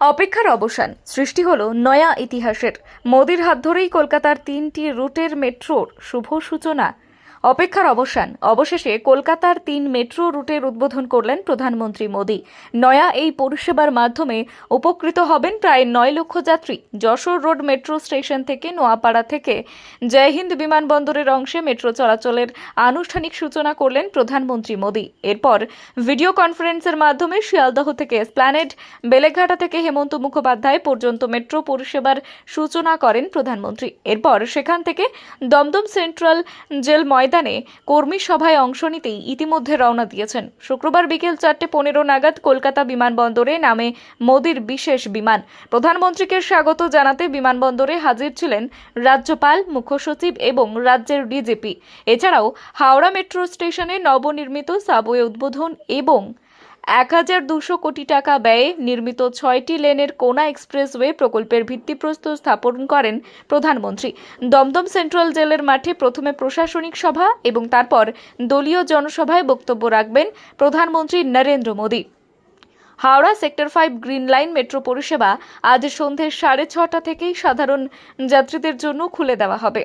অপেক্ষার অবসান। সৃষ্টি হলো নয়া ইতিহাসের। মোদির হাত ধরেই কলকাতার তিনটি রুটের মেট্রোর শুভ সূচনা অপেক্ষার অবসান। অবশেষে কলকাতার তিন মেট্রো রুটের উদ্বোধন করলেন প্রধানমন্ত্রী মোদী। নয়া এই পরিষেবার মাধ্যমে উপকৃত হবেন প্রায় নয় লক্ষ যাত্রী। যশোর রোড মেট্রো স্টেশন থেকে নোয়াপাড়া থেকে জয়হিন্দ বিমানবন্দরের অংশে মেট্রো চলাচলের আনুষ্ঠানিক সূচনা করলেন প্রধানমন্ত্রী মোদী। এরপর ভিডিও কনফারেন্সের মাধ্যমে শিয়ালদহ থেকে স্প্ল্যানেড বেলেঘাটা থেকে হেমন্ত মুখোপাধ্যায় পর্যন্ত মেট্রো পরিষেবার সূচনা করেন প্রধানমন্ত্রী। এরপর সেখান থেকে দমদম সেন্ট্রাল জেল ময়দানে কর্মী সভায় অংশ নিতেই ইতিমধ্যে রওনা দিয়েছেন। শুক্রবার বিকেল চারটে পনেরো নাগাদ কলকাতা বিমানবন্দরে নামে মোদীর বিশেষ বিমান। প্রধানমন্ত্রীকে স্বাগত জানাতে বিমানবন্দরে হাজির ছিলেন রাজ্যপাল মুখ্য সচিব এবং রাজ্যের ডিজিপি। এছাড়াও হাওড়া মেট্রো স্টেশনে নবনির্মিত সাবওয়ে উদ্বোধন এবং এক হাজার দুশো কোটি টাকা ব্যয়ে নির্মিত ছয়টি লেনের কোনা এক্সপ্রেসওয়ে প্রকল্পের ভিত্তিপ্রস্তর স্থাপন করেন প্রধানমন্ত্রী। দমদম সেন্ট্রাল জেলের মাঠে প্রথমে প্রশাসনিক সভা এবং তারপর দলীয় জনসভায় বক্তব্য রাখবেন প্রধানমন্ত্রী Narendra Modi. Howrah sector five green line metro পরিষেবা আজ সন্ধে সাড়ে ছটা থেকেই সাধারণ যাত্রীদের জন্য খুলে দেওয়া হবে।